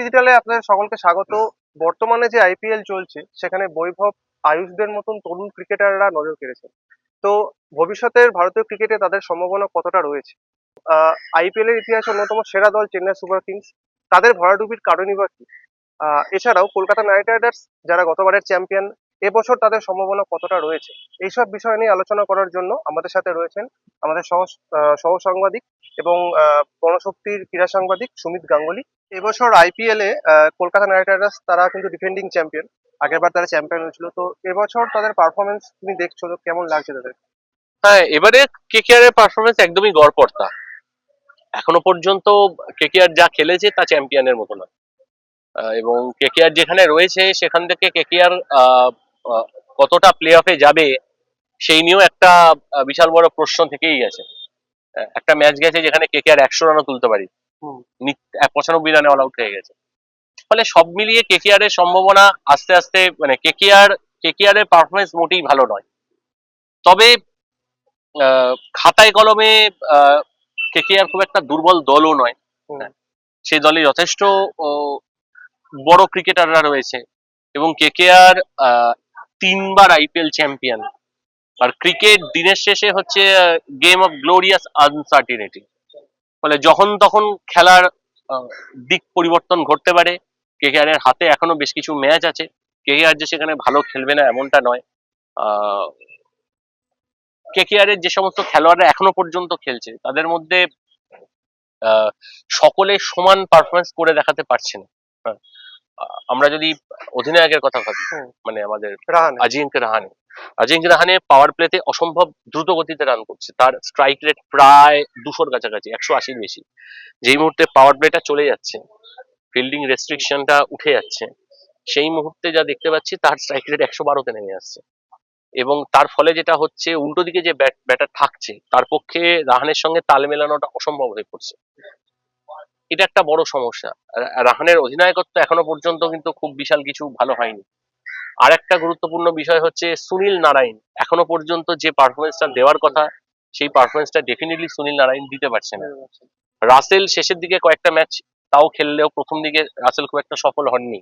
ডিজিটালে আপনাদের সকলকে স্বাগত। বর্তমানে যে আইপিএল চলছে, সেখানে বৈভব, আয়ুষদের মতন তরুণ ক্রিকেটাররা নজর কেড়েছে তো ভবিষ্যতের ভারতীয় ক্রিকেটে তাদের সম্ভাবনা কতটা রয়েছে? আইপিএল এর ইতিহাসে অন্যতম সেরা দল চেন্নাই সুপার কিংস। তাদের ভরাডুবির কারণই বা কি? এছাড়াও কলকাতা নাইট রাইডার্স, যারা গতবারের চ্যাম্পিয়ন, এবছর তাদের সম্ভাবনা কতটা রয়েছে? এইসব বিষয় নিয়ে আলোচনা করার জন্য আমাদের সাথে রয়েছেন আমাদের সহ সহ সাংবাদিক এবং গণশক্তির ক্রীড়া সাংবাদিক সুমিত গাঙ্গুলি। এবছর আইপিএল কলকাতা নাইট রাইডার্স তারা কিন্তু ডিফেন্ডিং চ্যাম্পিয়ন আগেরবার তারা চ্যাম্পিয়ন হয়েছিল। তো এবছর তাদের পারফরমেন্স তুমি দেখছ তো কেমন লাগছে তাদের? হ্যাঁ এবারে কেকেআর এর পারফরমেন্স একদমই গড়পড়তা। এখনও পর্যন্ত কেকেআর যা খেলেছে তা চ্যাম্পিয়নের মতো আহ, এবং কেকেআর যেখানে রয়েছে সেখান থেকে কেকেআর কতটা প্লে অফে যাবে সেই নিয়েও একটা বিশাল বড় প্রশ্ন থেকেই গেছে। একটা ম্যাচ গেছে যেখানে কেকেআর একশো রানও তুলতে পারি। পঁচানব্বই রানে অল আউট হয়ে গেছে। ফলে সব মিলিয়ে কেকেআর এর সম্ভাবনা আস্তে আস্তে মানে কেকেআর কেকেআর এর পারফরমেন্স মোটেই ভালো নয়। তবে খাতায় কলমে কেকেআর খুব একটা দুর্বল দলও নয়। হুম। সেই দলে যথেষ্ট বড় ক্রিকেটাররা রয়েছে এবং কেকেআর তিনবার আইপিএল চ্যাম্পিয়ন আর ক্রিকেট দিনের শেষে হচ্ছে গেম অফ গ্লোরিয়াস আনসার্টিনিটি ফলে যখন তখন খেলার দিক পরিবর্তন ঘটতে পারে। কেকেআর এর হাতে এখনও বেশ কিছু ম্যাচ আছে। কেকেআর যে সেখানে ভালো খেলবে না এমনটা নয়। কেকেআর এর যে সমস্ত খেলোয়াড়রা এখনও পর্যন্ত খেলছে তাদের মধ্যে আহ, সকলে সমান পারফরমেন্স করে দেখাতে পারছে না। আমরা যদি অধিনায়কের কথা ভাবি মানে আমাদের আজিঙ্কে রাহানে। আজিঙ্কে রাহানে পাওয়ার প্লেতে অসম্ভব দ্রুত গতিতে রান করছে। তার স্ট্রাইক রেট প্রায় দুশোর কাছাকাছি, একশো আশির বেশি। যেই মুহূর্তে পাওয়ার প্লেটা চলে যাচ্ছে ফিল্ডিং রেস্ট্রিকশনটা উঠে যাচ্ছে, সেই মুহূর্তে যা দেখতে পাচ্ছি তার স্ট্রাইক রেট একশো বারোতে নেমে আসছে। এবং তার ফলে যেটা হচ্ছে, উল্টো দিকে যে ব্যাটার থাকছে, তার পক্ষে রাহানের সঙ্গে তাল মেলানোটা অসম্ভব হয়ে পড়ছে। এটা একটা বড় সমস্যা। রাহানের অধিনায়কত্ব এখনও পর্যন্ত কিন্তু খুব বিশাল কিছু ভালো হয়নি। আর একটা গুরুত্বপূর্ণ বিষয় হচ্ছে সুনীল নারায়ণ। এখনও পর্যন্ত যে পারফরমেন্সটা দেওয়ার কথা, সেই পারফরমেন্সটা ডেফিনেটলি সুনীল নারায়ণ দিতে পারছে না। রাসেল শেষের দিকে কয়েকটা ম্যাচ তাও খেললেও প্রথম দিকে রাসেল খুব একটা সফল হননি।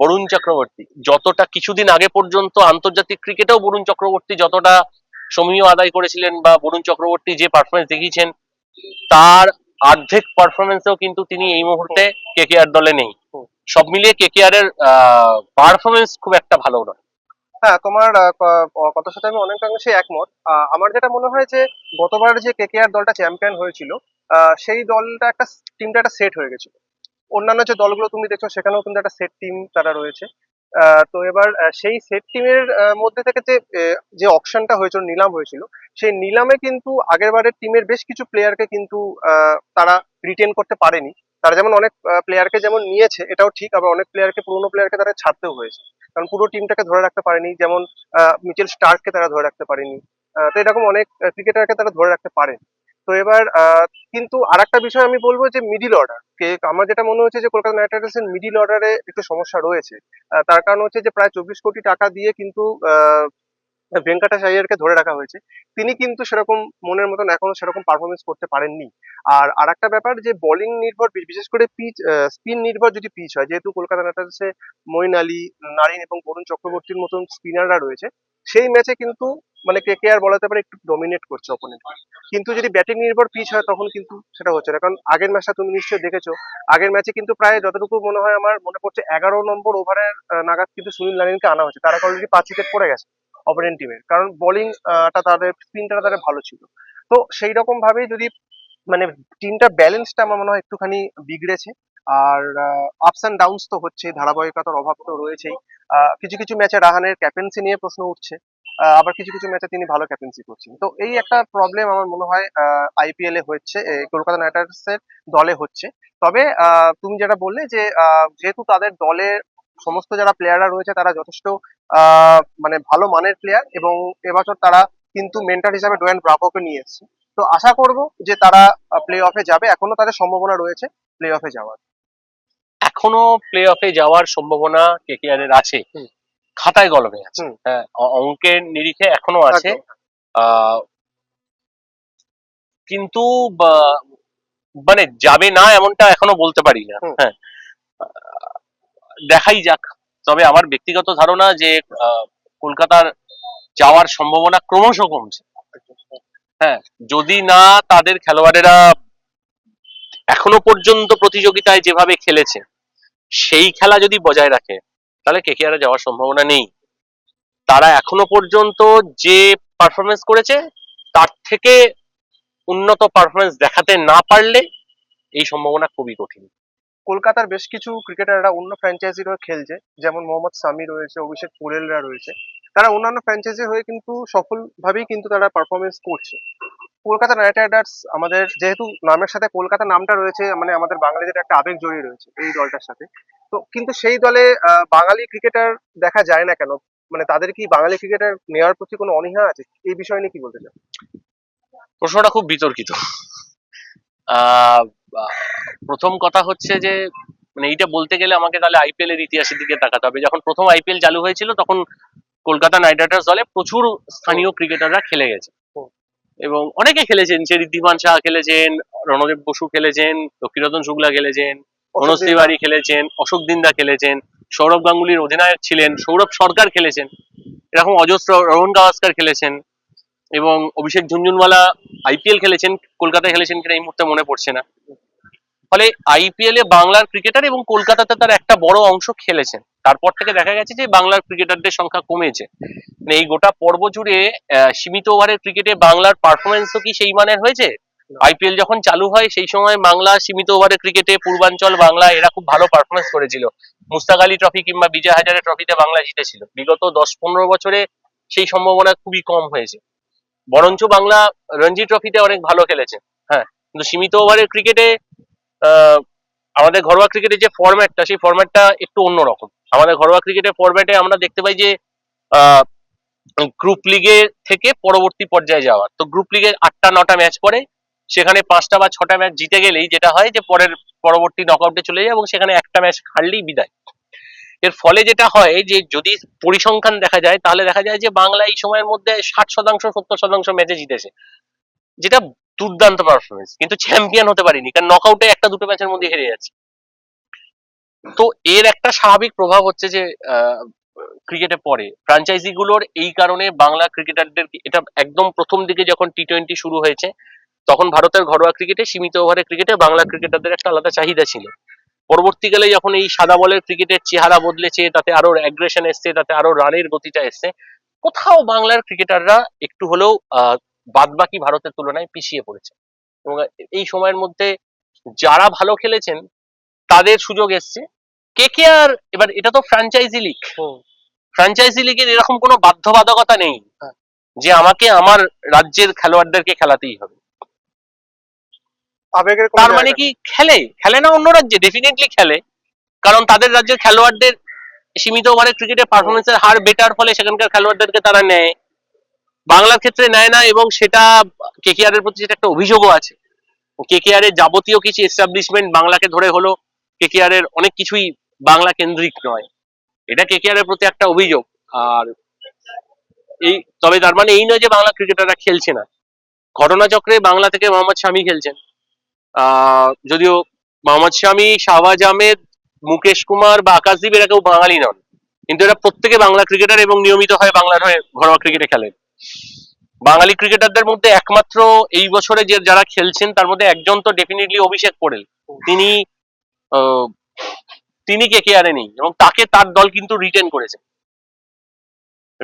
বরুণ চক্রবর্তী যতটা কিছুদিন আগে পর্যন্ত আন্তর্জাতিক ক্রিকেটেও বরুণ চক্রবর্তী যতটা সমীহ আদায় করেছিলেন বা বরুণ চক্রবর্তী যে পারফরমেন্স দেখিয়েছেন, তার অর্ধেক পারফরমেন্সেও কিন্তু তিনি এই মুহূর্তে কেকেআর দলে নেই। সব মিলিয়ে কেকেআর এর পারফরমেন্স খুব একটা ভালো নয়। হ্যাঁ তোমার আহ, ক- ক- কথার সাথে আমি অনেকাংশে একমত। আমার যেটা মনে হয় যে গতবার যে কেকেআর দলটা চ্যাম্পিয়ন হয়েছিল সেই দলটা একটা টিমটা একটা সেট হয়ে গেছিল। অন্যান্য যে দলগুলো তুমি দেখছ সেখানেও কিন্তু একটা সেট টিম তারা রয়েছে। তো এবার সেই সেট টিমের মধ্যে থেকে যে যে অকশনটা হয়েছিল নিলাম হয়েছিল সেই নিলামে কিন্তু আগেরবারের টিমের বেশ কিছু প্লেয়ারকে কিন্তু তারা রিটেন করতে পারেনি। তারা যেমন অনেক প্লেয়ারকে যেমন নিয়েছে, এটাও ঠিক, আবার অনেক প্লেয়ারকে পুরোনো প্লেয়ারকে তারা ছাড়তেও হয়েছে। কারণ পুরো টিমটাকে ধরে রাখতে পারেনি, যেমন মিচেল স্টার্ককে তারা ধরে রাখতে পারেনি। তো এরকম অনেক ক্রিকেটারকে তারা ধরে রাখতে পারেন। তো এবার কিন্তু আরেকটা বিষয় আমি বলব যে মিডিল অর্ডার আমার যেটা মনে হচ্ছে যে কলকাতা নাইট রাইডার্স এর মিডিল অর্ডারে একটু সমস্যা রয়েছে। তার কারণ হচ্ছে যে প্রায় চব্বিশ কোটি টাকা দিয়ে কিন্তু আহ, ভেঙ্কাটাশ আইয়ারকে ধরে রাখা হয়েছে। তিনি কিন্তু সেরকম মনের মতন এখনও সেরকম পারফরমেন্স করতে পারেননি। আর আর একটা ব্যাপার যে বোলিং নির্ভর বিশেষ করে পিচ স্পিন নির্ভর যদি পিচ হয় যেহেতু কলকাতা নাইট রাইডার্সে মইন আলী নারিন এবং বরুণ চক্রবর্তীর মতন স্পিনাররা রয়েছে সেই ম্যাচে কিন্তু মানে কে কে আর বলা যেতে পারে একটু ডমিনেট করছে অপোনেন্ট কিন্তু যদি ব্যাটিং নির্ভর পিচ হয় তখন কিন্তু সেটা হচ্ছে না। কারণ আগের ম্যাচটা তুমি নিশ্চয়ই দেখেছ। আগের ম্যাচে কিন্তু প্রায় যতটুকু মনে হয় আমার মনে পড়ছে এগারো নম্বর ওভারের নাগাদ কিন্তু সুনীল নারিনকে আনা হয়েছে। তারা অলরেডি পাঁচ উইকেট পড়ে গেছে। অপোনেন্ট টিমের কারণ বোলিং টা তাদের স্পিনটা তাদের ভালো ছিল। তো সেই রকম ভাবেই যদি মানে টিমটা ব্যালেন্সটা আমার মনে হয় একটুখানি বিগড়েছে। আর আপস অ্যান্ড ডাউনস তো হচ্ছে, ধারাবাহিকতার অভাব তো রয়েছেই। কিছু কিছু ম্যাচে রাহানের ক্যাপ্টেন্সি নিয়ে প্রশ্ন উঠছে। আবার কিছু কিছু ম্যাচে তিনি ভালো ক্যাপ্টেন্সি করছেন। তো এই একটা প্রবলেম আমার মনে হয় আইপিএল এ হচ্ছে কলকাতা নাইট রাইডার্স এর দলে হচ্ছে। তবে তুমি যেটা বললে যে যেহেতু তাদের দলের সমস্ত যারা প্লেয়াররা রয়েছে তারা যথেষ্ট মানে ভালো মানের প্লেয়ার এবং এবছর তারা কিন্তু মেন্টার হিসাবে ডোয়েন ব্রাভোকে নিয়ে এসেছে। তো আশা করব যে তারা প্লে অফে যাবে। এখনও তাদের সম্ভাবনা রয়েছে প্লে অফে যাওয়ার। এখনও প্লে অফে যাওয়ার সম্ভাবনা কেকেআর এর আছে। খাতায় কলমে আছে। হ্যাঁ অঙ্কের নিরিখে এখনও আছে। আহ, কিন্তু মানে যাবে না এমনটা এখনও বলতে পারি না। হ্যাঁ। দেখাই যাক। তবে আমার ব্যক্তিগত ধারণা যে কলকাতার যাওয়ার সম্ভাবনা ক্রমশ কমছে। হ্যাঁ যদি না, তাদের খেলোয়াড়েরা এখনও পর্যন্ত প্রতিযোগিতায় যেভাবে খেলেছে, সেই খেলা যদি বজায় রাখে, তাহলে কে কেকেআর যাওয়ার সম্ভাবনা নেই। তারা এখনও পর্যন্ত যে পারফরমেন্স করেছে, তার থেকে উন্নত পারফরমেন্স দেখাতে না পারলে, এই সম্ভাবনা খুবই কঠিন। কলকাতার বেশ কিছু ক্রিকেটাররা অন্য ফ্র্যাঞ্চাইজির হয়ে খেলছে, যেমন মোহাম্মদ সামি রয়েছে, অভিষেক পোরেলরা রয়েছে। তারা অন্যান্য ফ্র্যাঞ্চাইজি হয়ে কিন্তু সফলভাবেই কিন্তু তারা পারফরমেন্স করছে। কলকাতা নাইট রাইডার্স আমাদের যেহেতু নামের সাথে কলকাতা নামটা রয়েছে মানে আমাদের বাঙালিদের একটা আবেগ জড়িয়ে রয়েছে এই দলটার সাথে। তো কিন্তু সেই দলে বাঙালি ক্রিকেটার দেখা যায় না কেন? মানে তাদের কি বাঙালি ক্রিকেটার নেওয়ার প্রতি কোনো অনীহা আছে? এই বিষয় নিয়ে কি বলতে চান প্রশ্নটা খুব বিতর্কিত। প্রথম কথা হচ্ছে যে মানে এইটা বলতে গেলে আমাকে তাহলে আইপিএল এর ইতিহাসের দিকে তাকাতে হবে। যখন প্রথম আইপিএল চালু হয়েছিল তখন কলকাতা নাইট রাইডার্স দলে প্রচুর স্থানীয় ক্রিকেটাররা খেলে গেছে। এবং অনেকে খেলেছেন সে ঋদ্ধিমান শাহ খেলেছেন রণদেব বসু খেলেছেন লক্ষ্মীরতন শুক্লা খেলেছেন মনোজ তিওয়ারি খেলেছেন অশোক দিন্দা খেলেছেন সৌরভ গাঙ্গুলির অধিনায়ক ছিলেন সৌরভ সরকার খেলেছেন এরকম অজস্র রোহন গাওয়াস্কার খেলেছেন। এবং অভিষেক ঝুনঝুনওয়ালা আইপিএল খেলেছেন, কলকাতায় খেলেছেন কিনা এই মুহূর্তে মনে পড়ছে না। ফলে আইপিএল এ বাংলার ক্রিকেটার এবং কলকাতাতে তার একটা বড় অংশ খেলেছেন। তারপর থেকে দেখা গেছে যে বাংলার ক্রিকেটারদের সংখ্যা কমেছে। মানে এই গোটা পর্ব জুড়ে সীমিত ওভারের ক্রিকেটে বাংলার পারফরমেন্স তো কি সেই মানের হয়েছে? আইপিএল যখন চালু হয়, সেই সময় বাংলা সীমিত ওভারের ক্রিকেটে পূর্বাঞ্চল বাংলা এরা খুব ভালো পারফরমেন্স করেছিল। মুস্তাক আলী ট্রফি কিংবা বিজয় হাজারে ট্রফিতে বাংলা জিতেছিল। বিগত দশ পনেরো বছরে সেই সম্ভাবনা খুবই কম হয়েছে। বরঞ্চ বাংলা রঞ্জি ট্রফিতে অনেক ভালো খেলেছে। হ্যাঁ কিন্তু সীমিত ওভারের ক্রিকেটে আমাদের ঘরোয়া ক্রিকেটের যে ফরম্যাটটা সেই ফরম্যাটটা একটু অন্যরকম আমাদের ঘরোয়া ক্রিকেটের ফরম্যাটে আমরা দেখতে পাই যে গ্রুপ লিগে থেকে পরবর্তী পর্যায়ে যাওয়ার তো গ্রুপ লিগে আটটা নটা ম্যাচ পরে সেখানে পাঁচটা বা ছটা ম্যাচ জিতে গেলেই যেটা হয় যে পরের, পরবর্তী নকআউটে চলে যায় এবং সেখানে একটা ম্যাচ হারলেই বিদায়। এর ফলে যেটা হয় যে যদি পরিসংখ্যান দেখা যায়, তাহলে দেখা যায় যে বাংলা এই সময়ের মধ্যে ষাট শতাংশ, সত্তর শতাংশ ম্যাচে জিতেছে। যেটা দুর্দান্ত পারফরমেন্স কিন্তু চ্যাম্পিয়ন হতে পারিনি, কারণ নকআউটে একটা দুটো ম্যাচের মধ্যে হেরে যাচ্ছে। তো এর একটা স্বাভাবিক প্রভাব হচ্ছে যে ক্রিকেটে পড়ে। ফ্রাঞ্চাইজি গুলোর এই কারণে বাংলা ক্রিকেটারদের এটা একদম প্রথম দিকে যখন টি টোয়েন্টি শুরু হয়েছে, তখন ভারতের ঘরোয়া ক্রিকেটে সীমিত ওভারের ক্রিকেটে বাংলা ক্রিকেটারদের একটা আলাদা চাহিদা ছিল। পরবর্তীকালে যখন এই সাদা বলের ক্রিকেটের চেহারা বদলেছে তাতে আরও অ্যাগ্রেশন এসছে তাতে আরও রানের গতিটা এসছে কোথাও বাংলার ক্রিকেটাররা একটু হলেও আহ বাদবাকি ভারতের তুলনায় পিছিয়ে পড়েছে। এবং এই সময়ের মধ্যে যারা ভালো খেলেছেন তাদের সুযোগ এসছে। কে কে আর এবার এটা তো ফ্র্যাঞ্চাইজি লিগ ফ্র্যাঞ্চাইজি লিগের এরকম কোনো বাধ্যবাধকতা নেই হ্যাঁ। যে আমাকে আমার রাজ্যের খেলোয়াড়দেরকে খেলাতেই হবে। আবেগের তার মানে কি খেলে খেলে না অন্য রাজ্যে ডেফিনেটলি খেলে। কারণ তাদের রাজ্যের খেলোয়াড়দের সীমিত ওভারের ক্রিকেটে পারফরমেন্সের হার বেটার ফলে সেখানকার খেলোয়াড়দেরকে তারা নেয়। বাংলার ক্ষেত্রে নেয় না এবং সেটা কেকেআর এর প্রতি যেটা একটা অভিযোগও আছে। কেকেআর এর যাবতীয় কিছু এস্টাবলিশমেন্ট বাংলাকে ধরে হলো কেকেআর এর অনেক কিছুই বাংলা কেন্দ্রিক নয়। এটা কেকেআর এর প্রতি একটা অভিযোগ। আর এই তবে তার মানে এই নয় যে বাংলা ক্রিকেটাররা খেলছে না। ঘটনাচক্রে বাংলা থেকে মোহাম্মদ শামি খেলছেন। যদিও মোহাম্মদ শামি, শাহবাজ আহমেদ, মুকেশ কুমার বা আকাশদীপ এরা কেউ বাঙালি নন। কিন্তু এরা প্রত্যেকে বাংলা ক্রিকেটার এবং নিয়মিত হয় বাংলার হয়ে ঘরোয়া ক্রিকেটে খেলেন বাঙালি ক্রিকেটারদের মধ্যে একমাত্র এই বছরে যে যারা খেলছেন, তার মধ্যে একজন তো ডেফিনেটলি অভিষেক পড়েল তিনি তিনি কে কে কেয়ারে নেই এবং তাকে তার দল কিন্তু রিটেন করেছে।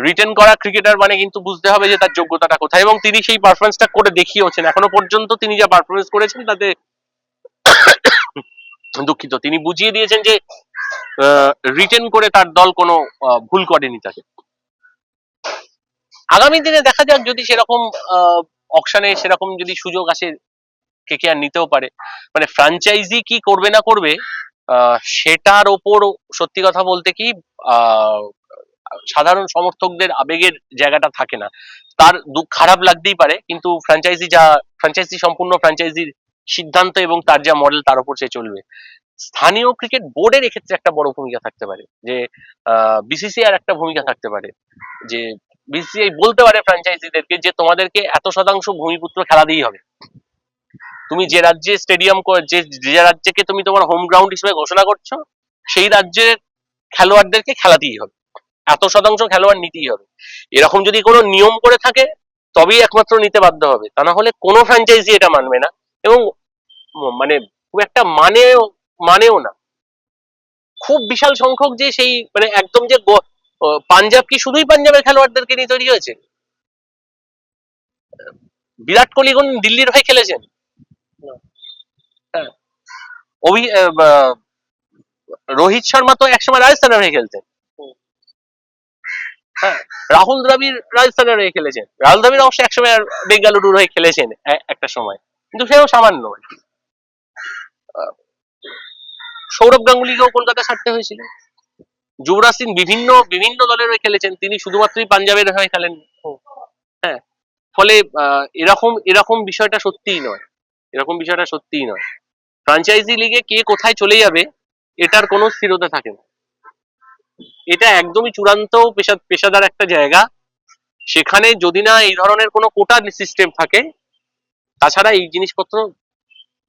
রিটেন করা ক্রিকেটার মানে কিন্তু বুঝতে হবে যে তার যোগ্যতাটা কোথায়। এবং তিনি সেই পারফরমেন্সটা করে দেখিয়েছেন এখনও পর্যন্ত তিনি যা পারফরমেন্স করেছেন, তাতে দুঃখিত। তিনি বুঝিয়ে দিয়েছেন যে রিটেন করে তার দল কোনো ভুল করেনি তাকে। আগামী দিনে দেখা যাক যদি সেরকম অকশনে সেরকম যদি সুযোগ আসে, কে কে আর নিতেও পারে। মানে ফ্র্যাঞ্চাইজি কি করবে না করবে সেটার ওপর সত্যি কথা বলতে কি সাধারণ সমর্থকদের আবেগের জায়গাটা থাকে না। তার দুঃখ, খারাপ লাগতেই পারে, কিন্তু ফ্র্যাঞ্চাইজি যা ফ্র্যাঞ্চাইজি সম্পূর্ণ ফ্র্যাঞ্চাইজির সিদ্ধান্ত এবং তার যা মডেল তার উপর সে চলবে। স্থানীয় ক্রিকেট বোর্ডের এক্ষেত্রে একটা বড় ভূমিকা থাকতে পারে, যে বিসিসিআর একটা ভূমিকা থাকতে পারে, যে বিসিসিআই বলতে পারে ফ্র্যাঞ্চাইজিদেরকে যে, তোমাদেরকে এত শতাংশ ভূমিপুত্র খেলা দিয়েই হবে। তুমি যে রাজ্যে স্টেডিয়াম যে যে রাজ্যকে তুমি তোমার হোম গ্রাউন্ড হিসেবে ঘোষণা করছ, সেই রাজ্যের খেলোয়াড়দেরকে খেলা খেলাতেই হবে। এত শতাংশ খেলোয়াড় নিতেই হবে। এরকম যদি কোনো নিয়ম করে থাকে তবেই একমাত্র নিতে বাধ্য হবে। তা না হলে কোনো ফ্র্যাঞ্চাইজি এটা মানবে না এবং মানে খুব একটা মানেও মানেও না। খুব বিশাল সংখ্যক যে সেই মানে একদম যে পাঞ্জাব কি শুধুই পাঞ্জাবের খেলোয়াড়দেরকে নিয়ে তৈরি হয়েছে? বিরাট কোহলি কোন দিল্লির হয়ে খেলেছেন। হ্যাঁ। অভি রোহিত শর্মা তো একসময় রাজস্থানের হয়ে খেলতেন। হ্যাঁ রাহুল দ্রাবিড় রাজস্থানের হয়ে খেলেছেন। রাহুল দ্রাবিড় অবশ্য একসময় বেঙ্গালুরুর হয়ে খেলেছেন একটা সময়। কিন্তু সেও সামান্য। সৌরভ গাঙ্গুলিকেও কলকাতা ছাড়তে হয়েছিল। যুবরাজ সিং বিভিন্ন বিভিন্ন দলের হয়ে খেলেছেন। তিনি শুধুমাত্রই পাঞ্জাবের হয়ে খেলেন। হ্যাঁ ফলে এরকম এরকম বিষয়টা সত্যিই নয়। এরকম বিষয়টা সত্যিই নয়। ফ্রাঞ্চাইজি লিগে কে কোথায় চলে যাবে, এটার কোনো স্থিরতা থাকে না। এটা একদমই চূড়ান্ত পেশা পেশাদার একটা জায়গা। সেখানে যদি না এই ধরনের কোনো কোটা সিস্টেম থাকে, তাছাড়া এই জিনিসপত্র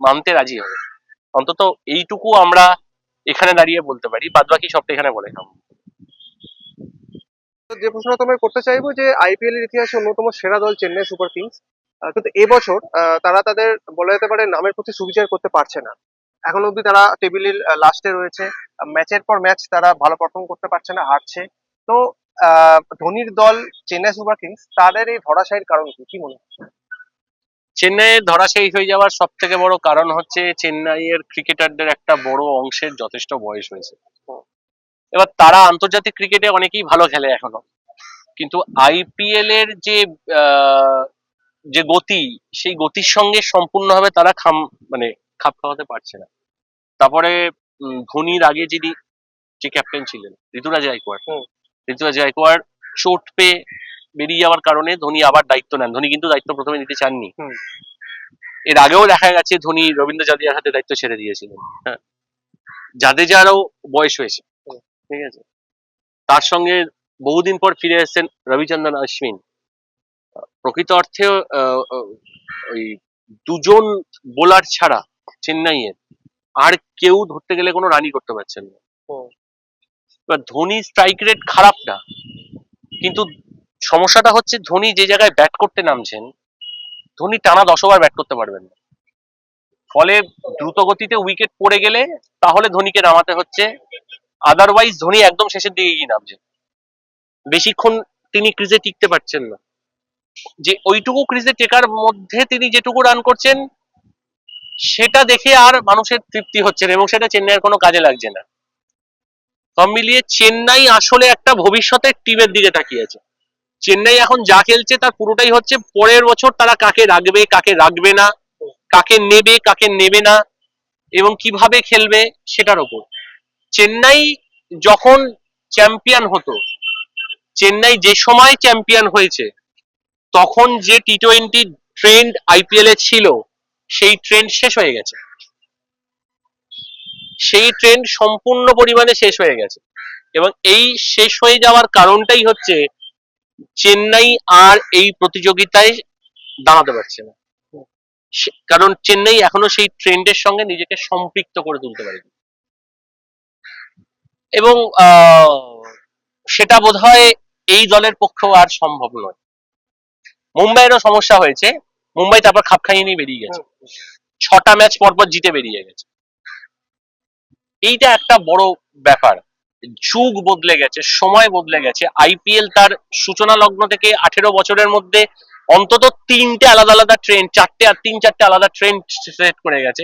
মানতে রাজি হবে। অন্তত এইটুকু আমরা এখানে দাঁড়িয়ে বলতে পারি বাদ বাকি সবটা এখানে বলে খাব। যে প্রশ্নটা তোমায় করতে চাইব যে আইপিএল এর ইতিহাসে অন্যতম সেরা দল চেন্নাই সুপার কিংস কিন্তু এবছর তারা তাদের বলা যেতে পারে নামের প্রতি সুবিচার করতে পারছে না। এখন অব্দি তারা টেবিলের লাস্টে রয়েছে। ম্যাচের পর ম্যাচ তারা ভালো পারফর্ম করতে পারছে না, হারছে। তো ধোনির দল চেন্নাই সুপার কিংস, তাদের এই ধরাশায়ীর কারণ কি? কি মনে হয় চেন্নাইয়ের ধরাশায়ী হয়ে যাওয়ার সব থেকে বড় কারণ হচ্ছে চেন্নাইয়ের ক্রিকেটারদের একটা বড় অংশের যথেষ্ট বয়স হয়েছে। এবার তারা আন্তর্জাতিক ক্রিকেটে অনেকেই ভালো খেলে এখনও। কিন্তু আইপিএল এর যে যে গতি, সেই গতির সঙ্গে সম্পূর্ণভাবে তারা খাম মানে খাপ খাওয়াতে পারছে না। তারপরে ধোনির আগে যিনি যে ক্যাপ্টেন ছিলেন ঋতুরাজ গায়কোয়াড় ঋতুরাজ গায়কোয়াড় চোট পেয়ে বেরিয়ে যাওয়ার কারণে ধোনি আবার দায়িত্ব নেন। ধোনি কিন্তু দায়িত্ব প্রথমে নিতে চাননি। এর আগেও দেখা গেছে ধোনি রবীন্দ্র জাদেজার হাতে দায়িত্ব ছেড়ে দিয়েছিলেন। হ্যাঁ। জাদেজারও বয়স হয়েছে। ঠিক আছে। তার সঙ্গে বহুদিন পর ফিরে এসেছেন রবিচন্দ্রন অশ্বিন। প্রকৃত অর্থে ওই দুজন বোলার ছাড়া চেন্নাইয়ের। আর কেউ ধরতে গেলে কোনো রানই করতে পারছেন না। এবার ধোনি স্ট্রাইক রেট খারাপ না। কিন্তু সমস্যাটা হচ্ছে ধোনি যে জায়গায় ব্যাট করতে নামছেন ধোনি টানা দশ ওভার ব্যাট করতে পারবেন না। ফলে দ্রুত গতিতে উইকেট পড়ে গেলে তাহলে ধোনিকে নামাতে হচ্ছে। আদারওয়াইজ ধোনি একদম শেষের দিকে গিয়ে নামছেন বেশিক্ষণ তিনি ক্রিজে টিকতে পারছেন না। যে ওইটুকু ক্রিজে টেকার মধ্যে তিনি যেটুকু রান করছেন সেটা দেখে আর মানুষের তৃপ্তি হচ্ছে না এবং সেটা চেন্নাইয়ের কোনো কাজে লাগছে না। সব মিলিয়ে চেন্নাই আসলে একটা ভবিষ্যতের টিমের দিকে তাকিয়ে আছে চেন্নাই এখন যা খেলছে তার পুরোটাই হচ্ছে পরের বছর তারা কাকে রাখবে কাকে রাখবে না, কাকে নেবে কাকে নেবে না, এবং কীভাবে খেলবে সেটার ওপর। চেন্নাই যখন চ্যাম্পিয়ন হতো, চেন্নাই যে সময় চ্যাম্পিয়ন হয়েছে, তখন যে টি টোয়েন্টি ট্রেন্ড আইপিএল এ ছিল সেই ট্রেন্ড শেষ হয়ে গেছে। সেই ট্রেন্ড সম্পূর্ণ পরিমাণে শেষ হয়ে গেছে। এবং এই শেষ হয়ে যাওয়ার কারণটাই হচ্ছে, চেন্নাই আর এই প্রতিযোগিতায় দাঁড়াতে পারছে না। কারণ চেন্নাই এখনও সেই ট্রেন্ডের সঙ্গে নিজেকে সম্পৃক্ত করে তুলতে পারেনি। এবং সেটা বোধহয় এই দলের পক্ষেও আর সম্ভব নয়। মুম্বাইয়েরও সমস্যা হয়েছে। মুম্বাই তারপর খাপ খাইয়ে নিয়ে বেরিয়ে গেছে। ছটা ম্যাচ পরপর জিতে বেরিয়ে গেছে। এইটা একটা বড় ব্যাপার। যুগ বদলে গেছে, সময় বদলে গেছে। আইপিএল তার সূচনা লগ্ন থেকে আঠেরো বছরের মধ্যে অন্তত তিনটে আলাদা আলাদা ট্রেন্ড চারটে আর তিন চারটে আলাদা ট্রেন্ড সেট করে গেছে।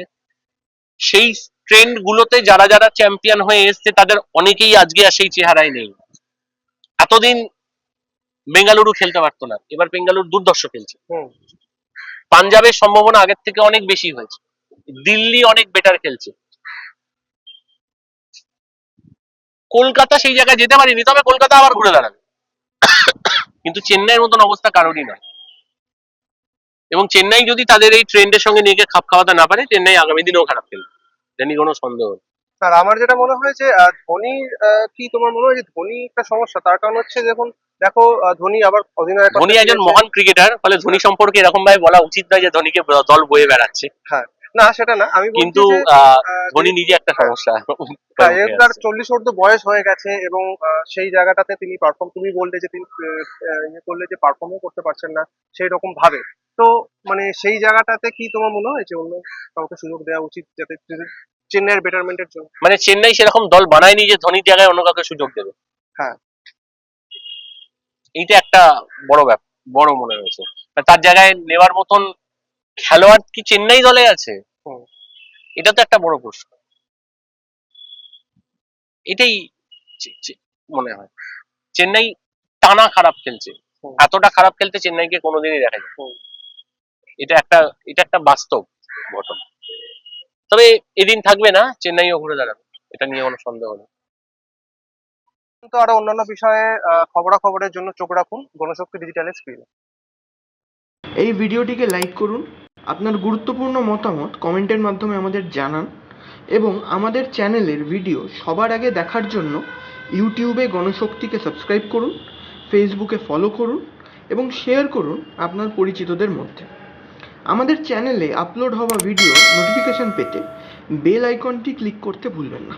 সেই ট্রেন্ড গুলোতে যারা যারা চ্যাম্পিয়ন হয়ে এসছে, তাদের অনেকেই আজকে আর সেই চেহারায় নেই। এতদিন বেঙ্গালুরু খেলতে পারতো না। এবার বেঙ্গালুরু দুর্দর্শ খেলছে। পাঞ্জাবের সম্ভাবনা আগের থেকে অনেক বেশি হয়েছে। দিল্লি অনেক বেটার খেলছে। কলকাতা সেই জায়গায় যেতে পারিনি তবে কলকাতা আবার ঘুরে দাঁড়াবে। কিন্তু চেন্নাইয়ের মতন অবস্থা কারোরই নয়। এবং চেন্নাই যদি তাদের এই ট্রেন্ডের সঙ্গে নিয়ে খাপ খাওয়াতে না পারে চেন্নাই আগামী দিনেও খারাপ খেলবে। জানি কোনো সন্দেহ। আর আমার যেটা মনে হয় যে আহ, কি তোমার মনে হয় যে ধোনি একটা সমস্যা? তার কারণ হচ্ছে দেখুন দেখো ধোনি আবার অধিনায়ক ধোনি একজন মহান ক্রিকেটার ফলে ধোনি সম্পর্কে এরকম ভাবে বলা উচিত নয় যে ধোনিকে দল বয়ে বেড়াচ্ছে। হ্যাঁ। না সেটা না আমি কিন্তু ধোনি নিজে একটা সমস্যা হ্যাঁ, তার চল্লিশ অর্ধ বয়স হয়ে গেছে এবং সেই জায়গাটাতে তিনি পারফর্ম তুমি বললে যে তিনি ইয়ে করলে যে পারফর্মও করতে পারছেন না সেই রকম ভাবে। তো মানে সেই জায়গাটাতে কি তোমার মনে হয় যে অন্য কাউকে সুযোগ দেওয়া উচিত যাতে চেন্নাইয়ের বেটারমেন্টের জন্য? মানে চেন্নাই সেরকম দল বানায়নি যে ধোনির জায়গায় অন্য কাউকে সুযোগ দেবে? হ্যাঁ। এইটা একটা বড় ব্যাপার বড় মনে হয়েছে। মানে তার জায়গায় নেওয়ার মতন খেলোয়াড় কি চেন্নাই দলে আছে। এটা তো একটা বড় প্রশ্ন। এটাই মনে হয়। চেন্নাই টানা খারাপ খেলছে। এতটা খারাপ খেলতে চেন্নাইকে কোনোদিনই দেখা যায়। এটা একটা এটা একটা বাস্তব ঘটনা। তবে এদিন থাকবে না চেন্নাইও ঘুরে দাঁড়াবে। এটা নিয়ে কোনো সন্দেহ নেই। তো আরও অন্যান্য বিষয়ে খবরাখবরের জন্য চোখ রাখুন গণশক্তি ডিজিটালের স্ক্রিনে এই ভিডিওটিকে লাইক করুন, আপনার গুরুত্বপূর্ণ মতামত কমেন্টের মাধ্যমে আমাদের জানান এবং আমাদের চ্যানেলের ভিডিও সবার আগে দেখার জন্য ইউটিউবে গণশক্তিকে সাবস্ক্রাইব করুন ফেসবুকে ফলো করুন এবং শেয়ার করুন আপনার পরিচিতদের মধ্যে। আমাদের চ্যানেলে আপলোড হওয়া ভিডিও নোটিফিকেশন পেতে বেল আইকনটি ক্লিক করতে ভুলবেন না।